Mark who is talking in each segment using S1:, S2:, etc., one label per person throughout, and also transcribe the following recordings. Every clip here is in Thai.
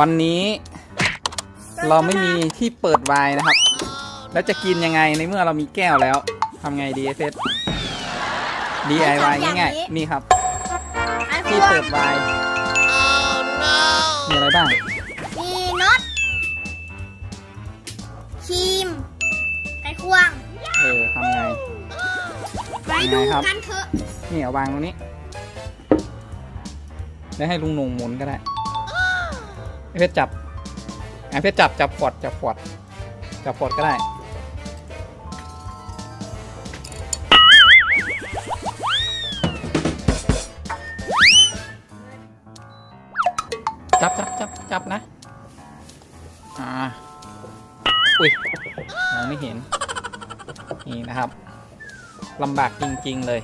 S1: วันนี้เราไม่มีที่เปิดไวน์นะครับ แล้วจะกินยังไงในเมื่อเรามีแก้วแล้วทำไงดีเอส DIY ง่ายๆนี่ครับ
S2: อัน
S1: ที่
S2: คว
S1: เปิ
S2: ง
S1: ดไวน์มีอะไรบ้าง
S2: ไขควง
S1: เออทำไง
S2: ไปดู
S1: ยังไงครับ
S2: กันเถอะ
S1: นี่เอาวางตรงนี้ แล้วให้ลุงหนุ่งหมุนก็ได้ไอเพชรจับไอเพชรจับจับฟอดจับฟอดจับฟอดก็ได้ จับจับจับจับนะ อ่า อุ้ยมองไม่เห็น นี่นะครับลำบากจริง ๆ เลย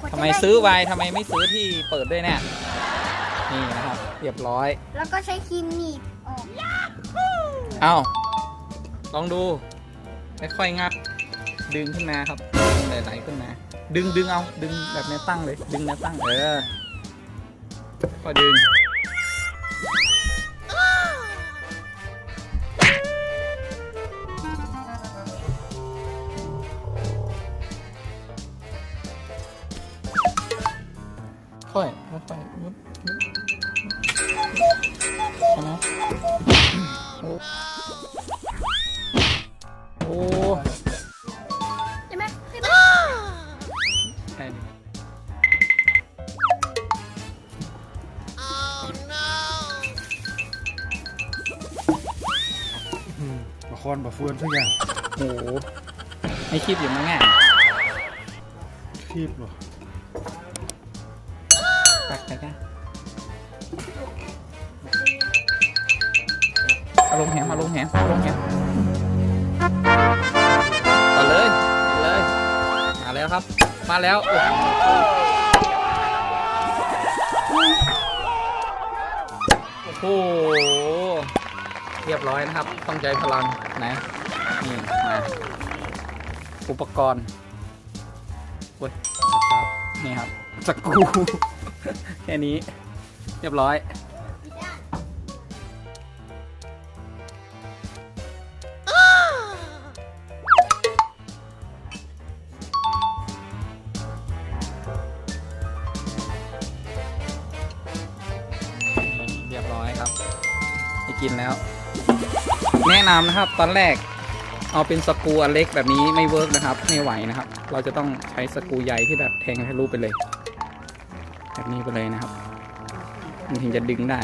S2: กว่าจะ
S1: ทำไม
S2: ด้
S1: ซื้อไวน์ทำไมไม่ซื้อที่เปิดด้วยเนี่ย นี่นะครับ เรียบร้อย
S2: แล้วก็ใช้ครีมหนีบออก
S1: เอาลองดูค่อยๆงัดดึงขึ้นมาครับดึงไหลๆขึ้นมา ดึงดึงเอา ดึงแบบแนวตั้งเลย ดึงแนวตั้ง เออค่อยดึง ค่อยค่อยๆยุบยุบใช่ไหมโอ้โอ้
S2: ใช่ไหมใช่ไหม
S1: ใช่ดิ
S3: ละครบะเฟือนทุกอย่าง
S1: โอ้โหไม่คิดอยู่มั้งอะ
S3: คีบเหรอ
S1: ปักไปกันอารมณ์แหมเอารมณ์แหมเอารมณ์แหมต่อเลยต่อเลย มาแล้วครับ มาแล้วโอ้โหเรียบร้อยนะครับ ต้องใจพลังนะนี่มาอุปกรณ์โอ้ยครับนี่ครับสกรู แค่นี้เรียบร้อยเรียบร้อยครับให้กินแล้ว แนะนำนะครับ ตอนแรกเอาเป็นสกูอันเล็กแบบนี้ไม่เวิร์กนะครับ ไม่ไหวนะครับ เราจะต้องใช้สกูใหญ่ที่แบบแทงทะลุไปเลย แบบนี้ไปเลยนะครับ มันถึงจะดึงได้